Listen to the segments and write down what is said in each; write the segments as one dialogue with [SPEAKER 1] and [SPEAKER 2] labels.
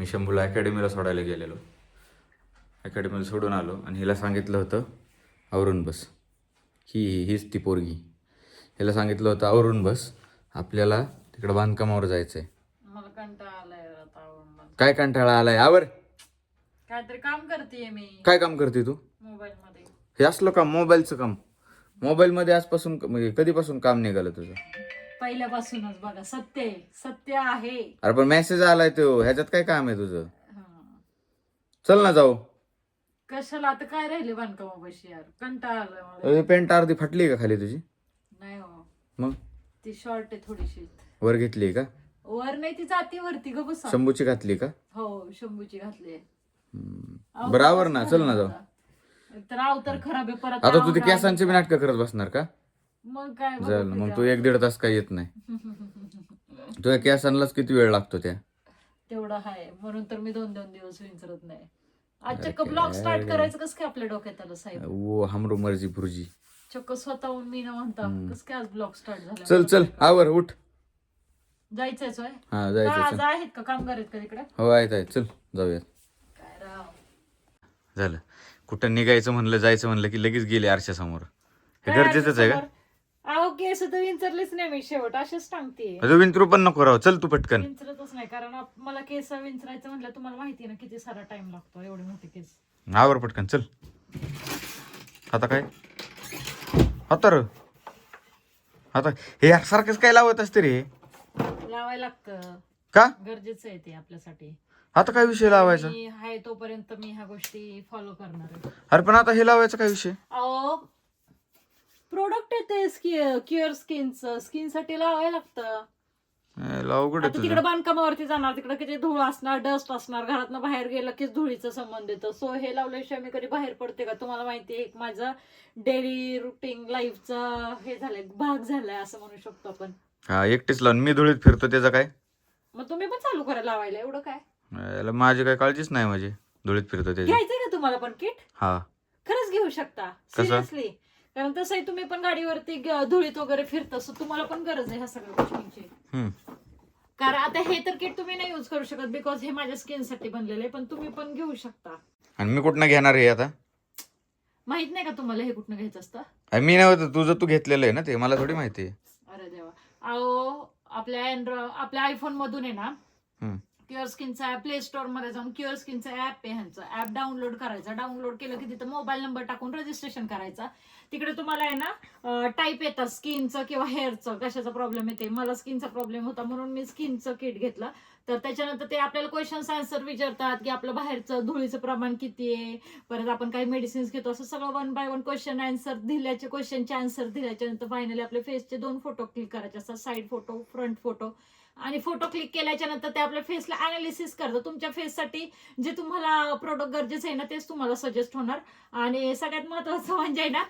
[SPEAKER 1] मी शंभूला अकॅडमीला सोडायला गेलेलो. अकॅडमीला सोडून आलो आणि हिला सांगितलं होतं आवरून बस. ही हीच ती पोरगी. हिला सांगितलं होतं आवरून बस. आपल्याला तिकडं बांधकामावर जायचं आहे
[SPEAKER 2] मला कंटाळा आलाय आता आवरून.
[SPEAKER 1] काय कंटाळा आलाय? आवर.
[SPEAKER 2] काहीतरी काम करते मी.
[SPEAKER 1] काय काम करते तू?
[SPEAKER 2] मोबाईल मध्ये
[SPEAKER 1] हे असलं काम मोबाईलचं काम. मोबाईलमध्ये आजपासून म्हणजे कधीपासून काम निघालं तुझं?
[SPEAKER 2] पहिल्यापासूनच बघा सत्य आहे. सत्य आहे.
[SPEAKER 1] अरे पण मेसेज आलाय तो ह्याच्यात काय काम आहे तुझं?
[SPEAKER 2] हा.
[SPEAKER 1] चल ना जाऊ.
[SPEAKER 2] कशाला आता काय राहिले बांधकामापाशी यार? कंटाळा आलाय मला.
[SPEAKER 1] अरे, पेंट अर्धी फाटली का खाली तुझी?
[SPEAKER 2] नाही हो.
[SPEAKER 1] मग?
[SPEAKER 2] ती शॉर्ट आहे थोडीशी.
[SPEAKER 1] वर घेतली का?
[SPEAKER 2] वर नाही ती जाती वरती ग बसा.
[SPEAKER 1] शंभूची घातली का?
[SPEAKER 2] हो शंभूची घातली
[SPEAKER 1] हम्म. बरं आवर ना चल ना जाऊ.
[SPEAKER 2] तर अवतर खराब आहे परत
[SPEAKER 1] आता तू ते
[SPEAKER 2] आवरा.
[SPEAKER 1] केसांची बी नाटकं करत बसणार का?
[SPEAKER 2] मग काय बघू
[SPEAKER 1] मग
[SPEAKER 2] ते
[SPEAKER 1] एक दीड तास काय येत नाही. तुझ्या केसांनाच किती वेळ लागतो त्या?
[SPEAKER 2] तेवढं आहे म्हणून तर मी दोन दोन दिवस विचारत नाही. आज चक्क ब्लॉग स्टार्ट करायचं कसं काय आपल्या डोक्यात आलं साहेब?
[SPEAKER 1] ओ हमरो मर्जी भुर्जी
[SPEAKER 2] चक्क स्वतःहून मी ना म्हणता कसं काय आज ब्लॉग स्टार्ट झाला?
[SPEAKER 1] चल चल. आवर उठ.
[SPEAKER 2] जायचंय सोय
[SPEAKER 1] हा
[SPEAKER 2] का
[SPEAKER 1] जायचं
[SPEAKER 2] आज
[SPEAKER 1] चल.
[SPEAKER 2] आहेत का कामगार आहेत का तिकडे?
[SPEAKER 1] हो आहेत आहेत. चल जाऊयात.
[SPEAKER 2] काय राव.
[SPEAKER 1] झालं. कुठं निघायचं म्हणलं जायचं म्हणलं की लगेच गेले आरशासमोर. हे गरजेचंच आहे का?
[SPEAKER 2] अहो केस तर विंचरलीच नाही मी शेवट असेच सांगते
[SPEAKER 1] अरे विंतरू पण नको राव चल तू पटकन.
[SPEAKER 2] विंचरतच नाही कारण आप- मला केस विंचरायचं म्हणलं तुम्हाला माहिती आहे ना किती सारा टाइम लागतो एवढे मोठे केस.
[SPEAKER 1] आवर पटकन. चल. आता काय? आता र. आता हे यार सारखंच काय लावत असते रे?
[SPEAKER 2] लावायला लागतं.
[SPEAKER 1] का?
[SPEAKER 2] गरजेचं आहे ते आपल्यासाठी.
[SPEAKER 1] आता काय विषय लावायचा?
[SPEAKER 2] मी आहे तोपर्यंत मी ह्या गोष्टी फॉलो करणार आहे.
[SPEAKER 1] अरे पण आता हे लावायचा काय विषय?
[SPEAKER 2] अहो प्रोडक्ट येते क्युअर स्किनचं स्किनसाठी लावायला लागतं.
[SPEAKER 1] याला अवघड आहे
[SPEAKER 2] आता तिकडे
[SPEAKER 1] तुझं
[SPEAKER 2] बांधकामावरती जाणार तिकडे किती धूळ असणार डस्ट असणार घरातनं बाहेर गेलं की धुळीचा संबंध येतो. सो हे लावल्याशिवाय मी कधी बाहेर पडते का? तुम्हाला माहिती आहे एक माझा डेली रुटीन लाईफचा हे झालंय भाग झालाय असं म्हणू शकतो आपण.
[SPEAKER 1] हा एकटीच लावून मी धुळीत फिरतो त्याचा काय?
[SPEAKER 2] मग तुम्ही पण चालू करा लावायला एवढं काय?
[SPEAKER 1] याला माझी काय काळजीच नाही माझी धुळीत फिरतो त्याची.
[SPEAKER 2] घ्यायचंय का तुम्हाला पण किट?
[SPEAKER 1] हा.
[SPEAKER 2] खरंच घेऊ शकता.
[SPEAKER 1] कसं?
[SPEAKER 2] सिरियसली कारण तसंही तुम्ही पण गाडीवरती ग- धुळीत वगैरे फिरता सो तुम्हाला पण गरज आहे ह्या सगळ्या गोष्टींची.
[SPEAKER 1] हम्म.
[SPEAKER 2] कारण आता हे तर किट तुम्ही नाही युज करू शकत बिकॉज हे माझ्या स्किनसाठी बनलेले पण तुम्ही पण घेऊ शकता.
[SPEAKER 1] आणि मी कुठनं घेणार हे आता?
[SPEAKER 2] माहीत नाही का तुम्हाला हे कुठनं घ्यायचं असतं?
[SPEAKER 1] अरे मी नव्हतं तुझं तू घेतलेलं आहे ना ते मला थोडी माहिती आहे.
[SPEAKER 2] अरे देवा. अहो आपल्या अँड्रॉ आपल्या आयफोन मधून आहे ना
[SPEAKER 1] हम्म.
[SPEAKER 2] क्युअर स्किनचा ॲप प्ले स्टोअरमध्ये जाऊन क्युअर स्किनचा ॲप आहे ह्यांचं. ॲप डाउनलोड करायचा. डाउनलोड केलं की तिथं मोबाईल नंबर टाकून रजिस्ट्रेशन करायचा. तिकडे तुम्हाला आहे ना टाईप येतात स्किनचं किंवा हेअरचं कशाचा प्रॉब्लेम येते मला स्किनचा प्रॉब्लेम होता म्हणून मी स्किनचं किट घेतलं. तर त्याच्यानंतर ते आपल्याला क्वेश्चन्स आन्सर विचारतात की आपलं बाहेरचं धुळीचं प्रमाण किती आहे? परत आपण काही मेडिसिन्स घेतो. असं सगळं one by one question answer दिल्याचे क्वेश्चनचे आन्सर दिल्याच्या नंतर फायनली आपले फेसचे दोन फोटो क्लिक करायचे. असतात साईड फोटो फ्रंट फोटो आणि फोटो क्लिक केल्याच्यानंतर ते आपल्या फेसला अनालिसिस करतं. तुमच्या फेससाठी जे तुम्हाला प्रोडक्ट गरजेचं आहे ना तेच तुम्हाला सजेस्ट होणार. आणि सगळ्यात महत्वाचं म्हणजे ना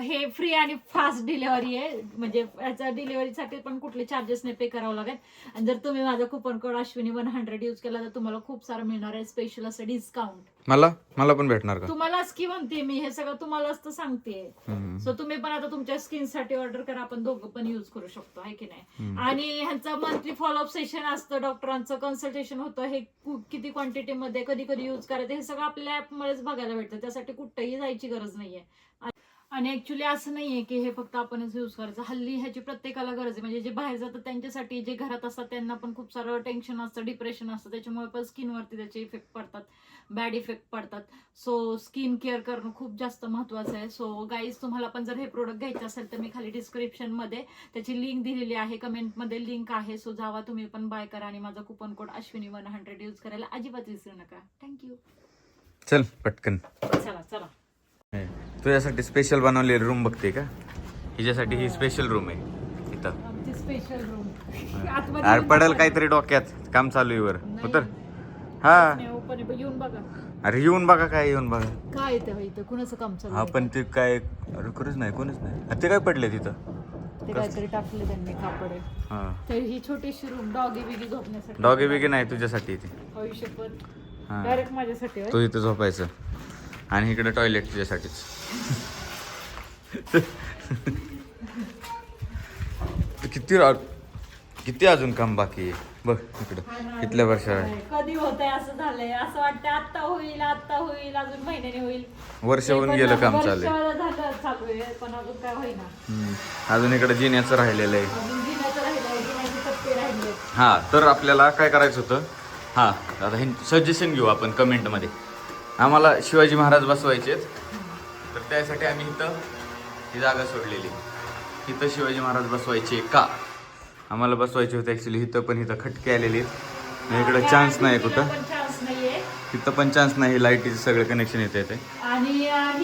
[SPEAKER 2] हे फ्री आणि फास्ट डिलेवरी आहे. म्हणजे याचा डिलिव्हरीसाठी पण कुठले चार्जेस नाही पे करावं लागेल आणि जर तुम्ही माझा coupon code Ashwini one hundred use केला तर तुम्हाला खूप सारं मिळणार आहे. स्पेशल असं डिस्काउंट
[SPEAKER 1] मला? मला पण भेटणार का?
[SPEAKER 2] तुम्हालाच की म्हणते मी हे सगळं तुम्हालाच तर सांगते.
[SPEAKER 1] हम्म.
[SPEAKER 2] सो तुम्ही पण आता तुमच्या स्किनसाठी ऑर्डर करा आपण दोघं पण युज करू शकतो आहे की नाही?
[SPEAKER 1] हम्म.
[SPEAKER 2] आणि ह्यांचं मंथली फॉलोअप सेशन असतं डॉक्टरांचं कन्सल्टेशन होतं हे कु- किती क्वांटिटी मध्ये कधी कधी युज करायचं हे सगळं आपल्या ऍप मध्येच बघायला भेटतं त्यासाठी कुठेही जायची गरज नाहीये. आणि ऍक्च्युली असं नाहीये की हे फक्त आपणच युज करायचं. हल्ली ह्याची प्रत्येकाला गरज आहे. म्हणजे जे बाहेर जातात त्यांच्यासाठी जे घरात असतात त्यांना पण खूप सारं टेन्शन असतं डिप्रेशन असतं. त्याच्यामुळे पण स्किनवरती त्याचे इफेक्ट पडतात. बॅड इफेक्ट पडतात. सो स्किन केअर करणं खूप जास्त महत्वाचं आहे. सो गाईज तुम्हाला पण जर हे प्रोडक्ट घ्यायचे असेल तर मी खाली डिस्क्रिप्शनमध्ये त्याची लिंक दिलेली आहे. कमेंटमध्ये लिंक आहे. सो जावा तुम्ही पण बाय करा आणि माझा coupon code Ashwini one hundred use करायला अजिबात विसरू नका. थँक्यू
[SPEAKER 1] चल पटकन.
[SPEAKER 2] चला चला.
[SPEAKER 1] तुझ्यासाठी स्पेशल बनवलेली रूम बघते का? हिच्यासाठी ही स्पेशल रूम आहे इथं.
[SPEAKER 2] आमची स्पेशल रूम
[SPEAKER 1] अरे पडेल काहीतरी डोक्यात काम चालू आहे वर. उतर हा.
[SPEAKER 2] येऊन बघा.
[SPEAKER 1] अरे येऊन बघा काय येऊन बघा.
[SPEAKER 2] काय येतं इथं? कुणाचं काम चालू
[SPEAKER 1] हा
[SPEAKER 2] आहे?
[SPEAKER 1] पण ते काय अरे खरंच नाही कोणच नाही. अरे ते काय पडले तिथं?
[SPEAKER 2] ते काहीतरी टाकले त्यांनी कापड.
[SPEAKER 1] हा.
[SPEAKER 2] तर ही छोटीशी रूम डॉगी बिगी झोपण्यासाठी.
[SPEAKER 1] डॉगे बिगे नाही तुझ्यासाठी
[SPEAKER 2] पण
[SPEAKER 1] हा.
[SPEAKER 2] डायरेक्ट माझ्यासाठी होय?
[SPEAKER 1] तू इथं झोपायचं. आणि इकडे टॉयलेट तुझ्यासाठीच. किती किती अजून काम बाकी आहे? बघ इकडं कितल्या वर्षा
[SPEAKER 2] कधी होतंय असं झालंय. असं वाटतं आत्ता होईल आत्ता होईल अजून महिन्याने होईल.
[SPEAKER 1] वर्ष होऊन गेलं काम चालू आहे.
[SPEAKER 2] पण अजून काय होईना.
[SPEAKER 1] अजून इकडे जिन्याचं राहिलेलं आहे. हा तर आपल्याला काय करायचं होतं? हा आता हे सजेशन घेऊ आपण कमेंटमध्ये आम्हाला शिवाजी महाराज बसवायचे तर त्यासाठी आम्ही इथं ही जागा सोडलेली. इथं शिवाजी महाराज बसवायचे का? आम्हाला बसवायचे होते ॲक्च्युली इथं पण इथं खटके आलेले आहेत. इकडं चान्स नाही कुठं.
[SPEAKER 2] पण चान्स नाहीये.
[SPEAKER 1] इथं पण चान्स नाही. लाईटीचं सगळं कनेक्शन येते येते
[SPEAKER 2] आणि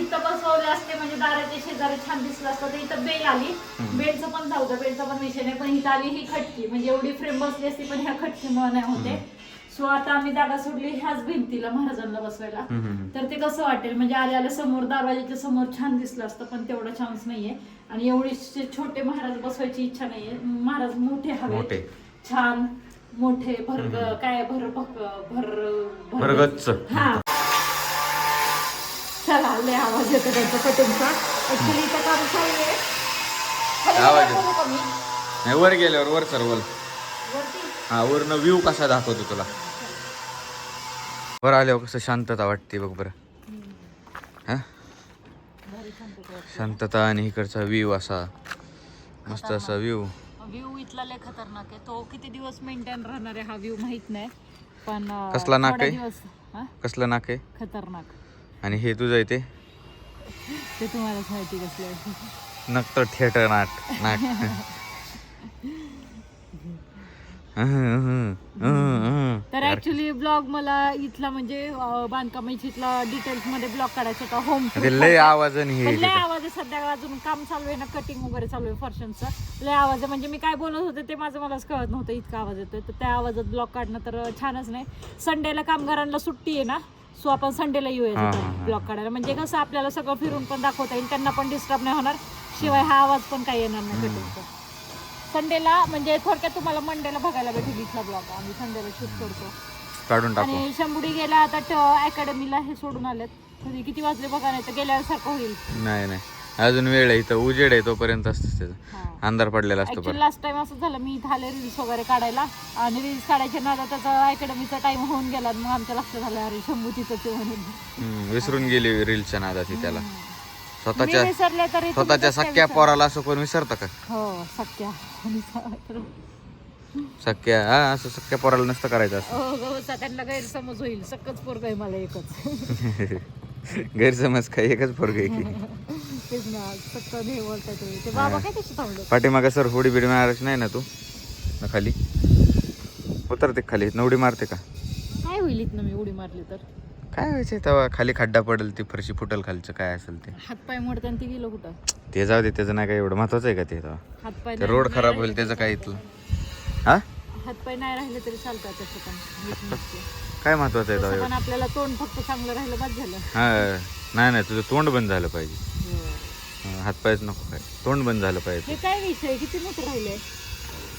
[SPEAKER 2] इथं बसवले असते म्हणजे दाराच्या शेजारी छान दिसलं असतं. तर इथं बेल आली. बेलचं पण जाऊ बेलचा पण विषय नाही पण इथं आली ही खटकी. म्हणजे एवढी फ्रेम बसली असती पण ह्या खटकीमुळे नाही होते. सो आता आम्ही जागा सोडली ह्याच भिंतीला महाराजांना बसवायला. तर ते कसं वाटेल? म्हणजे आले आले समोर दरवाजाच्या समोर छान दिसलं असतं पण तेवढा चान्स नाहीये. आणि एवढी छोटे महाराज बसवायची इच्छा नाहीये. महाराज मोठे हवे. छान मोठे भर काय भर भर. हा. चला लय आवाज येतो त्यांचा कटिंगचा ऍक्च्युली इथं काम चालू आहे.
[SPEAKER 1] वर गेल्यावर वर सर वर. हा वरनं व्ह्यू कसा दाखवतो तुला? वर आल्यावर कसं शांतता वाटते बघ बरं. हा?
[SPEAKER 2] शांतता
[SPEAKER 1] आणि इकडचा व्ह्यू असा. मस्त असा व्ह्यू
[SPEAKER 2] व्ह्यू इथला लय खतरनाक आहे. तो किती दिवस मेंटेन राहणार आहे हा व्ह्यू माहीत नाही. पण
[SPEAKER 1] कसला नाक आहे? कसलं नाक आहे?
[SPEAKER 2] खतरनाक.
[SPEAKER 1] आणि हे तुझं आहे ते?
[SPEAKER 2] ते तुम्हालाच माहिती कसलं
[SPEAKER 1] नक तर थिएटर नाट नाक.
[SPEAKER 2] तर ऍक्च्युली ब्लॉग मला इथला म्हणजे अं, बांधकामाची इथला डिटेल्समध्ये ब्लॉग काढायचा होता. होम
[SPEAKER 1] लय आवाज हे
[SPEAKER 2] लय. आवाज सध्या. अजून काम चालू आहे ना कटिंग वगैरे चालू आहे फर्शनचं लय आवाज म्हणजे मी काय बोलत होते ते माझं मलाच कळत नव्हतं इतका आवाज येतोय. तर त्या आवाजात ब्लॉक काढणं तर छानच नाही. संडेला कामगारांना सुट्टी आहे ना सो आपण संडेला येऊया. ब्लॉक काढायला. म्हणजे कसं आपल्याला सगळं फिरून पण दाखवता येईल. त्यांना पण डिस्टर्ब नाही होणार. शिवाय हा आवाज पण काही येणार नाही कटिंगचा संडेला म्हणजे थोडक्यात तुम्हाला मंडेला बघायला भेटेल इथला ब्लॉग आम्ही संडेला शूट करतो.
[SPEAKER 1] काढून टाकू.
[SPEAKER 2] आणि शंभुडी गेला आता अकॅडमीला हे सोडून आलेत. कधी किती वाजले बघा नाही तर गेल्यासारखं होईल.
[SPEAKER 1] नाही नाही. अजून वेळ आहे इथं. उजेड आहे तोपर्यंत असतं त्याचं. अंधार पडलेला असतो
[SPEAKER 2] ऍक्च्युली लास्ट टाइम असं झालं. मी इथं आले रील्स वगैरे काढायला. आणि रील्स काढायच्या नादात त्याचा अकॅडमीचा टाइम होऊन गेला. आणि मग आमच्या लक्षात झालं अरे शंभू तिथंच आहे म्हणून.
[SPEAKER 1] हम्म, विसरून गेली रीलच्या नादात त्याला.
[SPEAKER 2] मी
[SPEAKER 1] स्वतःच्या
[SPEAKER 2] विसरले तरी तुम्ही
[SPEAKER 1] स्वतःच्या
[SPEAKER 2] कसं काय
[SPEAKER 1] सख्या
[SPEAKER 2] विसर-
[SPEAKER 1] पोराला असं कोण विसरतं का?
[SPEAKER 2] हो सख्या.
[SPEAKER 1] हा असं सख्या पोराला नसतं करायचं असं.
[SPEAKER 2] हो गवसा त्यांना गैरसमज होईल. सकच पोरग आहे मला एकच.
[SPEAKER 1] गैरसमज काय? एकच पोरग आहे की?
[SPEAKER 2] तेच ना सक्क हे बोलतात ते. ते बाबा काय तसे थांबले
[SPEAKER 1] पाठीमागं सर होडी बिडी मारायची नाही ना तू? ना खाली? उतरते का खाली. नवडी मारते का?
[SPEAKER 2] काय होईल इथनं मी उडी मारली तर?
[SPEAKER 1] काय व्हायचं तेव्हा? खाली खड्डा पडेल ती फरशी फुटल खालचं काय असेल ते?
[SPEAKER 2] हातपाय मोडताना ती गेलो कुठं?
[SPEAKER 1] ते जाऊ दे त्याचं नाही काय एवढं महत्वाचं आहे का ते तेव्हा?
[SPEAKER 2] हातपाय
[SPEAKER 1] ते
[SPEAKER 2] नाही-
[SPEAKER 1] रोड खराब होईल त्याचं काय. इथलं? हा?
[SPEAKER 2] हातपाय नाही राहिले तरी चालतात त्याचं पण. नीट नसते.
[SPEAKER 1] काय महत्वाचं आहे
[SPEAKER 2] तसं
[SPEAKER 1] तेव्हा?
[SPEAKER 2] पण आपल्याला तोंड फक्त चांगलं राहिलं बाद झालं.
[SPEAKER 1] हा नाही नाही तुझं तोंड बंद झालं पाहिजे.
[SPEAKER 2] हा,
[SPEAKER 1] हातपायच नको काय. तोंड बंद झालं पाहिजे.
[SPEAKER 2] हे काय विषय किती मोठं राहिले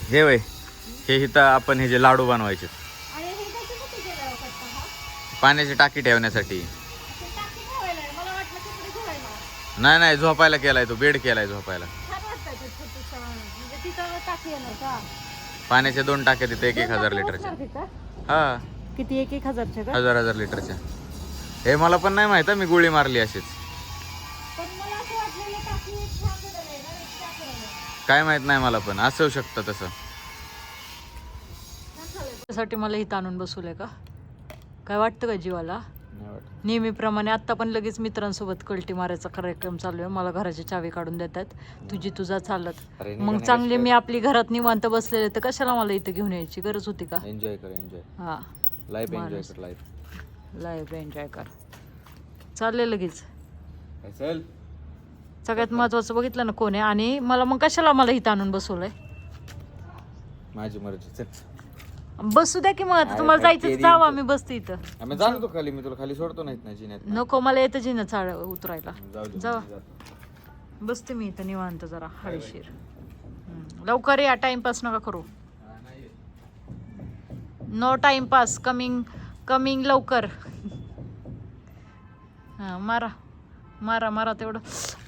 [SPEAKER 1] हे वय हे इथं आपण हे जे लाडू बनवायचे. पाण्याची टाकी ठेवण्यासाठी. नाही नाही झोपायला केलाय तो बेड केलाय झोपायला? पाण्याच्या दोन टाक्या तिथे एक एक हजार लिटरच्या? हा
[SPEAKER 2] किती एक एक हजारच्या का
[SPEAKER 1] हजार हजार लिटरच्या हे मला पण नाही माहीत मी गोळी मारली अशीच. काय माहीत नाही मला पण असू शकतं तसं
[SPEAKER 2] त्यासाठी मला इथं आणून बसवलंय का काय वाटतं का जीवाला? नेहमीप्रमाणे आत्ता पण लगेच मित्रांसोबत कल्टी मारायचा कार्यक्रम चालू आहे. मला घराची चावी काढून देतात. तुझी तुझा चालत. मग चांगली मी आपली घरात निवांत बसलेले तर कशाला मला इथं घेऊन यायची? गरज होती का?
[SPEAKER 1] एन्जॉय कर एन्जॉय
[SPEAKER 2] हा.
[SPEAKER 1] Life enjoy. कर लाईफ
[SPEAKER 2] लाईव्ह एन्जॉय कर. चालले लगेच.
[SPEAKER 1] चल
[SPEAKER 2] सगळ्यात महत्वाचं बघितलं ना कोण आहे? आणि मला मग कशाला मला इथं आणून बसवलंय?
[SPEAKER 1] माझी मर्जी चल.
[SPEAKER 2] बसू द्या की मग आता
[SPEAKER 1] अरे
[SPEAKER 2] तुम्हाला
[SPEAKER 1] पण
[SPEAKER 2] जायचं
[SPEAKER 1] केली
[SPEAKER 2] जावा. मी बसते इथं.
[SPEAKER 1] आम्ही जाणतो खाली मी तुला खाली सोडतो नाहीत ना जिन्यात
[SPEAKER 2] नको मला येतं जिनं चाळ उतरायला.
[SPEAKER 1] जाऊ दे
[SPEAKER 2] जावा.
[SPEAKER 1] मी जातो.
[SPEAKER 2] बसते मी इथं निवांत जरा हळीशीर. हम्म. लवकर या टाइमपास नका करू. नो टाइमपास कमिंग कमिंग लवकर. हा मारा मारा मारा तेवढं.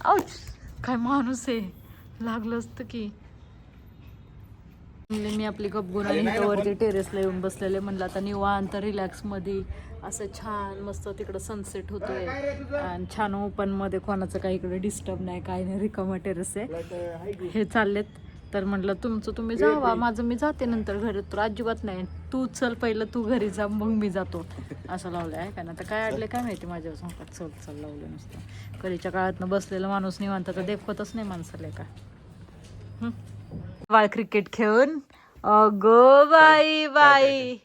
[SPEAKER 2] औच काय माणूस आहे. लागलं असतं की मी आपली गपगुण आणि वरती टेरेसला येऊन बसलेले म्हणलं आता निवांत रिलॅक्समध्ये असं छान मस्त तिकडं सनसेट होतोय. आणि छान ओपनमध्ये कोणाचं काही इकडे डिस्टर्ब नाही काही नाही रिकामा टेरेस आहे. हे चाललेत. तर म्हटलं तुमचं तुम्ही जावा माझं मी जाते नंतर घरी. तर अजिबात नाही. तू चल पहिलं तू घरी जा मग मी जातो. असं लावलं आहे का ना तर काय अडले काय माहिती माझ्यावर संकट चल चल लावलं नुसतं. कधीच्या काळातनं बसलेलं माणूस निवांत तर देखवतच नाही माणसाला का बाळ क्रिकेट खेळून. अगो बाई बाई.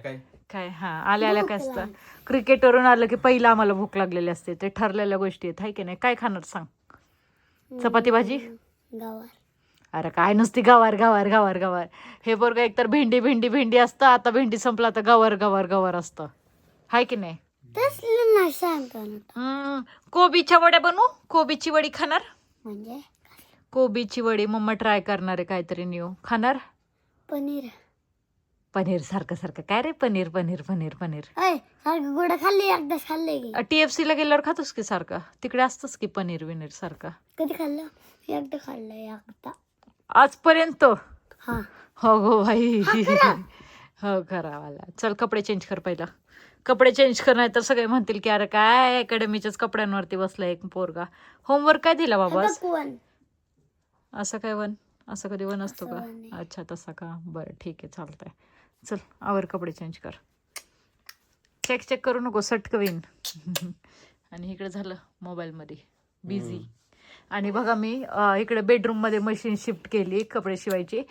[SPEAKER 1] काय?
[SPEAKER 2] काय हा आल्या आल्या काय असतं? क्रिकेटवरून आलं की पहिलं आम्हाला भूक लागलेली असते. ते ठरलेल्या गोष्टी आहेत हाय की नाही? काय खाणार सांग? चपाती भाजी? अरे काय नसती गवार गवार गवार गवार. हे बरोबर एकतर भेंडी भेंडी भेंडी असतं आता भेंडी संपला तर गवार गवार गवार असतं. हाय की नाही? कोबीच्या वड्या बनवू? कोबीची वडी खाणार?
[SPEAKER 3] म्हणजे?
[SPEAKER 2] कोबीची वडी मम्मा ट्राय करणार आहे काहीतरी न्यू खाणार?
[SPEAKER 3] पनीर.
[SPEAKER 2] पनीर सारखं सारखं. काय रे पनीर पनीर पनीर पनीर?
[SPEAKER 3] अय सारखं गोडं खाल्ले एकदा खाल्ले की.
[SPEAKER 2] टी एफ सीला गेल्यावर खातोस की सारखं? तिकडे असतंच की पनीर विनीर सारखं.
[SPEAKER 3] कधी खाल्लं? एकदा खाल्लं एकदा.
[SPEAKER 2] आजपर्यंत?
[SPEAKER 3] हा.
[SPEAKER 2] हो गो भाई हो करावाला चल कपडे चेंज कर पहिला. कपडे चेंज कर नाही तर सगळे म्हणतील की अरे काय अकॅडमीच्याच कपड्यांवरती बसला एक पोरगा. होमवर्क काय दिला बाबा
[SPEAKER 3] कोण
[SPEAKER 2] असं काय वन? असं कधी वन असतो का?
[SPEAKER 3] आहे.
[SPEAKER 2] अच्छा तसा का? बरं ठीक आहे चालतंय. चल आवर कपडे चेंज कर. चेक चेक करू नको सटकवीन. आणि इकडे झालं मोबाईलमध्ये. बिझी आणि बघा मी इकडे बेडरूममध्ये मशीन शिफ्ट केली कपडे शिवायची.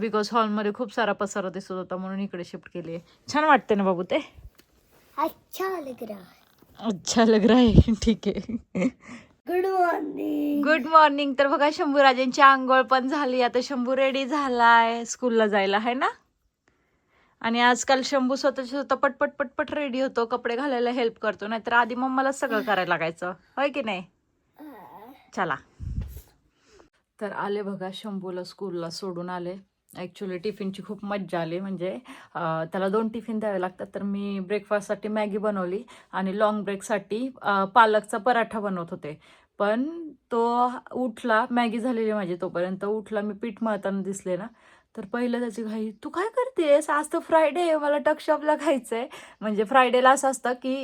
[SPEAKER 2] बिकॉज हॉलमध्ये खूप सारा पसारा दिसत होता म्हणून इकडे शिफ्ट केली. छान वाटते ना बाबू ते?
[SPEAKER 3] अच्छा लग रहा
[SPEAKER 2] अच्छा लग रहा है. ठीक आहे.
[SPEAKER 3] गुड मॉर्निंग
[SPEAKER 2] गुड मॉर्निंग तर बघा शंभू राजांची आंघोळ पण झाली. आता शंभू रेडी झालाय स्कूलला जायला आहे ना? आणि आजकाल शंभू स्वतःच्या स्वतः पटपट पटपट रेडी होतो. कपडे घालायला हेल्प करतो. नाहीतर आधी मम्माला सगळं करायला लागायचं. होय की नाही? चला. तर आले बघा शंभूला स्कूलला सोडून आले. ॲक्च्युली टिफिनची खूप मज्जा आली. म्हणजे त्याला दोन टिफिन द्यावे लागतात. तर मी ब्रेकफास्टसाठी मॅगी बनवली आणि लॉंग ब्रेकसाठी पालकचा पराठा बनवत होते. पण तो उठला मॅगी झालेली माझी तोपर्यंत उठला. मी पीठ मळताना दिसले ना तर पहिलं त्याची घाई तू काय करतेस? आज तर फ्रायडे आहे मला टकशॉपला खायचं आहे म्हणजे फ्रायडेला असं असतं की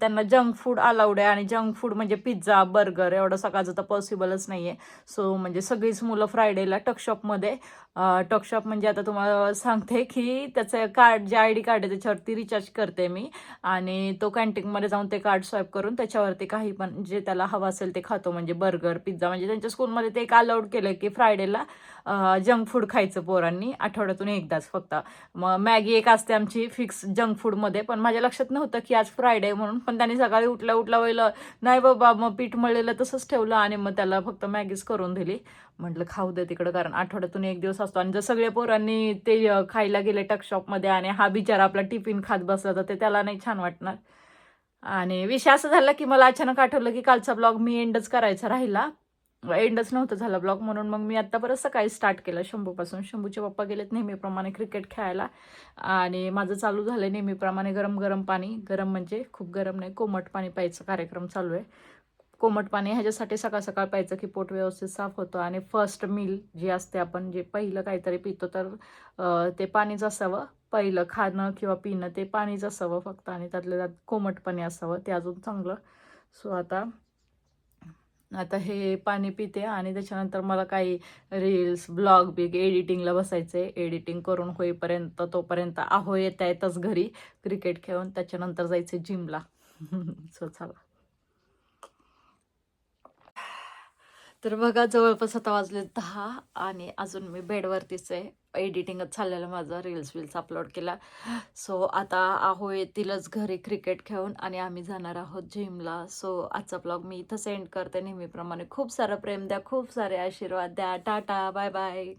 [SPEAKER 2] त्यांना जंक फूड अलाउड आहे आणि जंक फूड म्हणजे पिझ्झा बर्गर एवढं सकाळचं तर पॉसिबलच नाही आहे सो म्हणजे सगळीच मुलं फ्रायडेला टकशॉपमध्ये टकशॉप म्हणजे आता तुम्हाला सांगते की त्याचं कार्ड जे आय डी कार्ड आहे त्याच्यावरती रिचार्ज करते मी. आणि तो कॅन्टीनमध्ये जाऊन ते कार्ड स्वाईप करून त्याच्यावरती काही पण जे त्याला हवं असेल ते खातो. म्हणजे बर्गर पिझ्झा म्हणजे त्यांच्या स्कूलमध्ये ते एक अलाउड केलं की फ्रायडेला जंक फूड खायचं पोरांनी आठवड्यातून एकदाच फक्त. मग मॅगी एक असते आमची फिक्स जंक फूडमध्ये पण माझ्या लक्षात नव्हतं की आज फ्रायडे म्हणून पण त्यांनी सकाळी उठल्या उठल्या वेळेला नाही बाबा मग पीठ मळलेलं तसंच ठेवलं आणि मग त्याला फक्त मॅगीच करून दिली. म्हटलं खाऊ दे तिकडं कारण आठवड्यातून एक दिवस असतो. आणि जर सगळ्या पोरांनी ते खायला गेले टकशॉपमध्ये आणि हा बिचारा आपला टिफिन खात बसला तर ते त्याला नाही छान वाटणार. आणि विषय असं झाला की मला अचानक आठवलं की कालचा ब्लॉग मी एंडच करायचा राहिला. एंडच नव्हतं झाला ब्लॉग म्हणून. मग मी आत्ता परत सकाळी स्टार्ट केलं शंभूपासून. शंभूचे पप्पा गेलेत नेहमीप्रमाणे क्रिकेट खेळायला. आणि माझं चालू झालं नेहमीप्रमाणे गरम गरम पाणी. गरम म्हणजे खूप गरम नाही कोमट पाणी प्यायचं कार्यक्रम चालू आहे. कोमट पाणी ह्याच्यासाठी सकाळ सकाळ प्यायचं की पोट व्यवस्थित साफ होतं. आणि फर्स्ट मील जी असते आपण जे पहिलं काहीतरी पितो तर ते पाणीच असावं. पहिलं खाणं किंवा पिणं ते पाणीच असावं फक्त. आणि त्यातलं त्यात कोमट पाणी असावं. ते अजून चांगलं. सो आता आता हे पाणी पिते आणि त्याच्यानंतर मला काही रील्स ब्लॉग बिग एडिटिंगला बसायचं आहे एडिटिंग करून होईपर्यंत तोपर्यंत आहो येता येतच घरी क्रिकेट खेळून. त्याच्यानंतर जायचं जिमला सो चला. तर बघा जवळपास आता वाजले दहा आणि अजून मी बेडवरतीच आहे. एडिटिंगच चाललेलं माझं रील्स विल्स अपलोड केला. सो आता आहो येतीलच घरी क्रिकेट खेळून आणि आम्ही जाणार आहोत जिमला सो आजचा ब्लॉग मी इथं सेंड करते नेहमीप्रमाणे. खूप सारं प्रेम द्या खूप सारे आशीर्वाद द्या. Tata bye bye